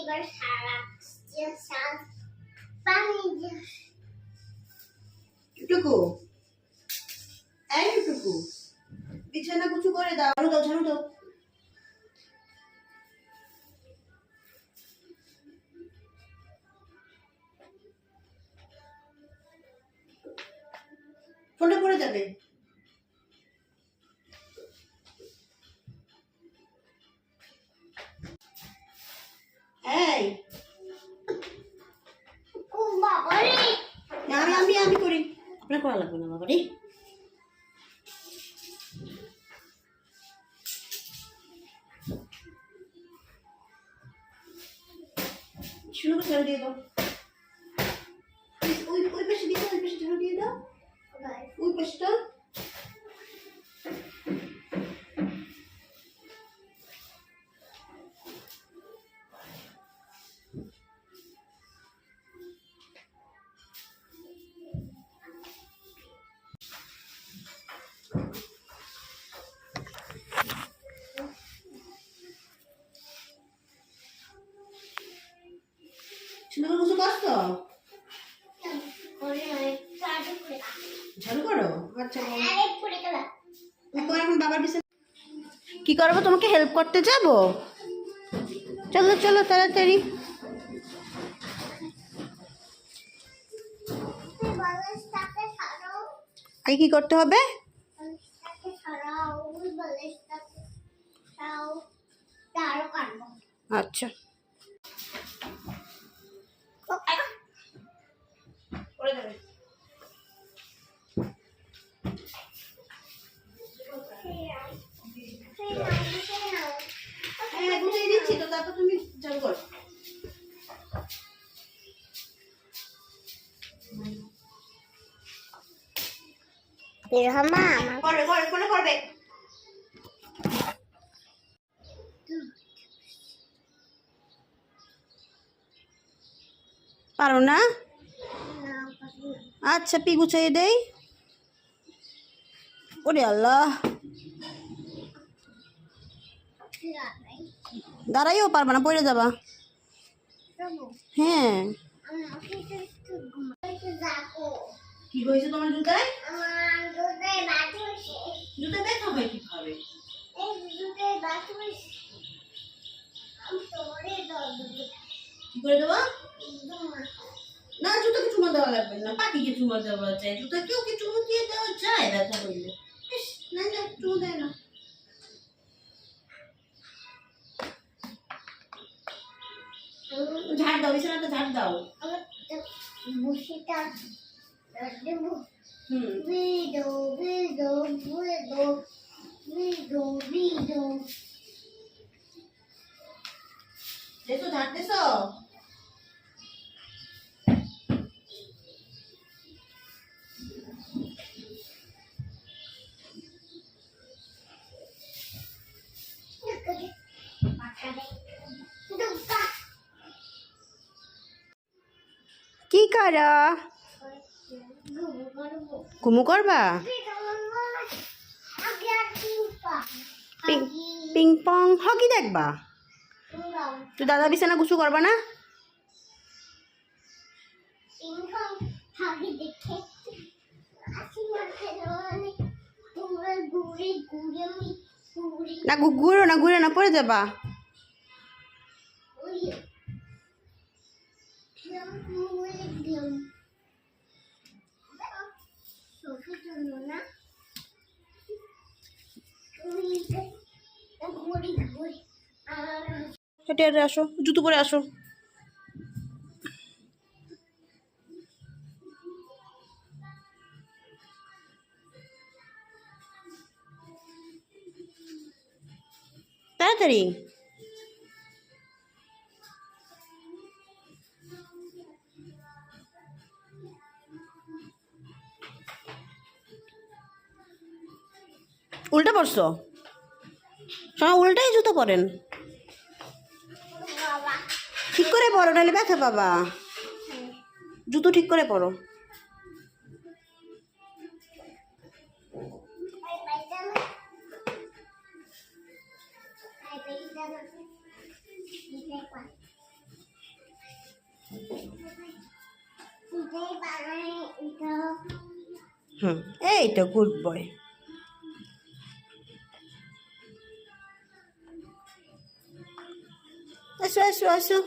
এবার টুকু এই টুকু বিছানা কুচু করে দাও ঝাড়ু দাও ঝাড়ু দাও ফোনটা পড়ে যাবে। রে। আমি আমি আমি করি। আপনার করা লাগবে না বাবা রে? শুরু করে ঝাড়ু দিয়ে দাও। ওই ওই পাশে দিয়ে দাও ওই পাশে ঝাড়ু দিয়ে দাও। ওই পাশটা ঝাড়ু করো। আচ্ছা এখন এখন বাবার বিছানা কি করব? তোমাকে হেল্প করতে যাব? চলো চলো তাড়াতাড়ি। আগে কি করতে হবে? আচ্ছা। ঝাড়ু করো মা করবে করবে ফোনে করবে পারো না? আচ্ছা পি গুছিয়ে দেই। ওরে আল্লাহ। দাঁড়াইও পারবা না পড়ে যাবা। হ্যাঁ। কি হয়েছে তোমার জুতায়? জুতা ব্যথা হয় কীভাবে। কি করে দেবো? না। জুতাকে চুমা দেওয়া লাগবে না। পাখিকে চুমা দেওয়া যায়। জুতা কেউ কি চুমু দিয়ে দেওয়া যায়? ব্যথা না না চুমু দেয় না। ঝাড় দাও বিছানাটা ঝাড় দাও। হুম। ঝাড়তেছো? করা? গুবু করব? পিং পিং হকি দেখবা? তো দাদা বিছানা গুছু করবা না? না ঘুরো না, ঘুরে না, পড়ে যাবা। হেঁটে হেঁটে আসো জুতো পরে আসো। তাড়াতাড়ি। উল্টে পড়ছো? সবাই উল্টাই জুতো পরেন। ঠিক করে পরো, নাহলে ব্যথা বাবা জুতো ঠিক করে পরো। হুম এই তো গুড বয় আসো আসো আসো